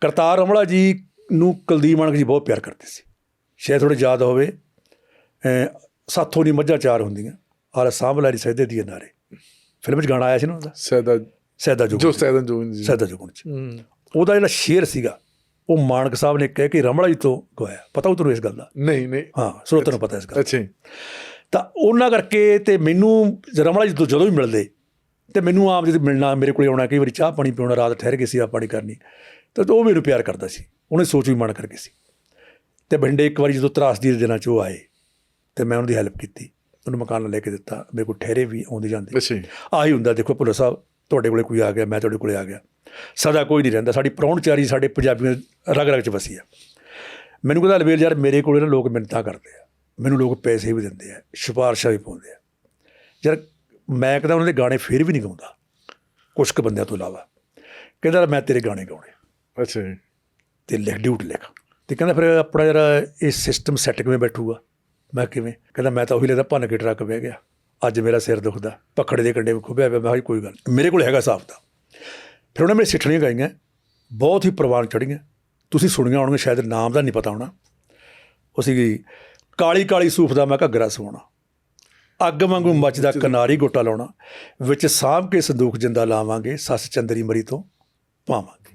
ਕਰਤਾਰ ਅਮਲਾ ਜੀ ਨੂੰ ਕੁਲਦੀਪ ਮਾਨਕ ਜੀ ਬਹੁਤ ਪਿਆਰ ਕਰਦੇ ਸੀ। ਸ਼ਾਇਦ ਥੋੜੇ ਯਾਦ ਹੋਵੇ ਸਾਥੋਂ ਨਹੀਂ ਮੱਝਾਂ ਚਾਰ ਹੁੰਦੀਆਂ ਆਲਾ ਸਾਂਭਲਾ ਦੀ ਸਜਦੇ ਦੀ ਨਾਰੇ। ਫਿਲਮ 'ਚ ਗਾਣਾ ਆਇਆ ਸੀ ਨਾ ਉਹਦਾ? ਸੈਦਾ ਸੈਦਾ ਜੁਗ ਜੋ ਸੈਦਾ ਜੋ ਜੀ। ਸੈਦਾ ਜੁਗਣ 'ਚ। ਹੂੰ। ਉਹਦਾ ਜਿਹੜਾ ਸ਼ੇਰ ਸੀਗਾ ਉਹ ਮਾਨਕ ਸਾਹਿਬ ਨੇ ਕਹਿ ਕੇ ਰਮਲਾ ਜੀ ਤੋਂ ਗਵਾਇਆ। ਪਤਾ ਉਹ ਤੁਹਾਨੂੰ ਇਸ ਗੱਲ ਦਾ? ਨਹੀਂ ਨਹੀਂ। ਹਾਂ ਸਰੋਤਿਆਂ ਨੂੰ ਪਤਾ ਇਸ ਗੱਲ ਅੱਛਾ। ਤਾਂ ਉਹਨਾਂ ਕਰਕੇ ਤੇ ਮੈਨੂੰ ਰਮਲਾ ਜੀ ਤੋਂ ਜਦੋਂ ਵੀ ਮਿਲਦੇ ਤੇ ਮੈਨੂੰ ਆਪ ਜਦੋਂ ਮਿਲਣਾ ਮੇਰੇ ਕੋਲੇ ਆਉਣਾ ਕਈ ਵਾਰੀ ਚਾਹ ਪਾਣੀ ਪਿਉਣਾ ਰਾਤ ਠਹਿਰ ਕੇ ਸੀ ਆ ਪਾਣੀ ਕਰਨੀ ਤੇ ਉਹ ਮੈਨੂੰ ਪਿਆਰ ਕਰਦਾ ਸੀ। ਉਹਨੇ ਸੋਚ ਵੀ ਮਨ ਕਰਕੇ ਸੀ। ਤੇ ਬੰਡੇ ਇੱਕ ਵਾਰੀ ਜਦੋਂ ਤਰਾਸਦੀ ਦੇ ਦਿਨਾਂ 'ਚ ਉਹ ਆਏ ਤੇ ਮੈਂ ਉਹਨਾਂ ਦੀ ਹੈਲਪ ਕੀਤੀ। ਉਹਨੂੰ ਮਕਾਨ ਲੈ ਕੇ ਦਿੱਤਾ। ਮੇਰੇ ਕੋਲ ਠਹਿਰੇ ਵੀ ਆਉਂਦੇ ਜਾਂਦੇ। ਅੱਛਾ। ਆਹੀ ਹੁੰਦਾ ਦੇਖੋ ਭੁੱਲਰ ਸਾਹਿਬ ਤੁਹਾਡੇ ਕੋਲੇ ਕੋਈ ਆ ਗਿਆ ਮੈਂ ਤੁਹਾਡੇ ਕੋਲੇ ਆ ਗਿਆ। ਸਦਾ ਕੋਈ ਨਹੀਂ ਰਹਿੰਦਾ। ਸਾਡੀ ਪ੍ਰਾਹੁਣਚਾਰੀ ਸਾਡੇ ਪੰਜਾਬੀਆਂ ਰਗ ਰਗ ਚ ਵਸੀ ਆ। ਮੈਨੂੰ ਕਹਿੰਦਾ ਅਲਵੇਲ ਯਾਰ ਮੇਰੇ ਕੋਲੇ ਨਾ ਲੋਕ ਮਿੰਨਤਾਂ ਕਰਦੇ ਆ। ਮੈਨੂੰ ਲੋਕ ਪੈਸੇ ਵੀ ਦਿੰਦੇ ਆ ਸਿਫਾਰਸ਼ਾਂ ਵੀ ਪਾਉਂਦੇ ਆ। ਯਾਰ ਮੈਂ ਕਹਿੰਦਾ ਉਹਨਾਂ ਦੇ ਗਾਣੇ ਫੇਰ ਵੀ ਨਹੀਂ ਗਾਉਂਦਾ। ਕੁਝ ਕੁ ਬੰਦਿਆਂ ਤੋਂ ਇਲਾਵਾ। ਕਹਿੰਦਾ ਮੈਂ ਤੇਰੇ ਗਾਣੇ ਗਾਉਣੇ ਅੱਛਾ ਜੀ। ਤੇ ਲਿਖ ਡਿਊਟ ਲਿਖ ਤੇ ਕਹਿੰਦਾ ਫਿਰ ਆਪਣਾ ਜਿਹੜਾ ਇਹ ਸਿਸਟਮ ਸੈੱਟ ਕਿਵੇਂ ਬੈਠੂਗਾ? ਮੈਂ ਕਿਵੇਂ? ਕਹਿੰਦਾ ਮੈਂ ਤਾਂ ਉਹੀ ਲੈਦਾ ਭੰਨ ਕੇ ਟਰੱਕ ਬਹਿ ਗਿਆ। ਅੱਜ ਮੇਰਾ ਸਿਰ ਦੁਖਦਾ। ਪਖੜੇ ਦੇ ਕੰਡੇ ਖੁੱਬਿਆ ਪਿਆ। ਮੈਂ ਕਿਹਾ ਕੋਈ ਗੱਲ। ਮੇਰੇ ਕੋਲ ਹੈਗਾ ਹਿਸਾਬ ਦਾ ਫਿਰ ਉਹਨੇ ਮੇਰੇ ਸਿੱਠਣੀਆਂ ਗਾਈਆਂ। ਬਹੁਤ ਹੀ ਪ੍ਰਵਾਨ ਚੜੀਆਂ ਤੁਸੀਂ ਸੁਣੀਆਂ ਹੋਣਗੀਆਂ ਸ਼ਾਇਦ ਨਾਮ ਦਾ ਨਹੀਂ ਪਤਾ ਹੋਣਾ। ਉਹ ਸੀਗੀ ਕਾਲੀ ਕਾਲੀ ਸੂਫ ਦਾ ਮੈਂ ਘੱਗਰਾ ਸੋਣਾ ਅੱਗ ਵਾਂਗੂ ਮੱਚਦਾ ਕਿਨਾਰੀ ਗੋਟਾ ਲਾਉਣਾ। ਵਿੱਚ ਸਾਂਭ ਕੇ ਸੰਦੂਕ ਜਿੰਦਾ ਲਾਵਾਂਗੇ ਸੱਸ ਚੰਦਰੀ ਮਰੀ ਤੋਂ ਪਾਵਾਂਗੇ।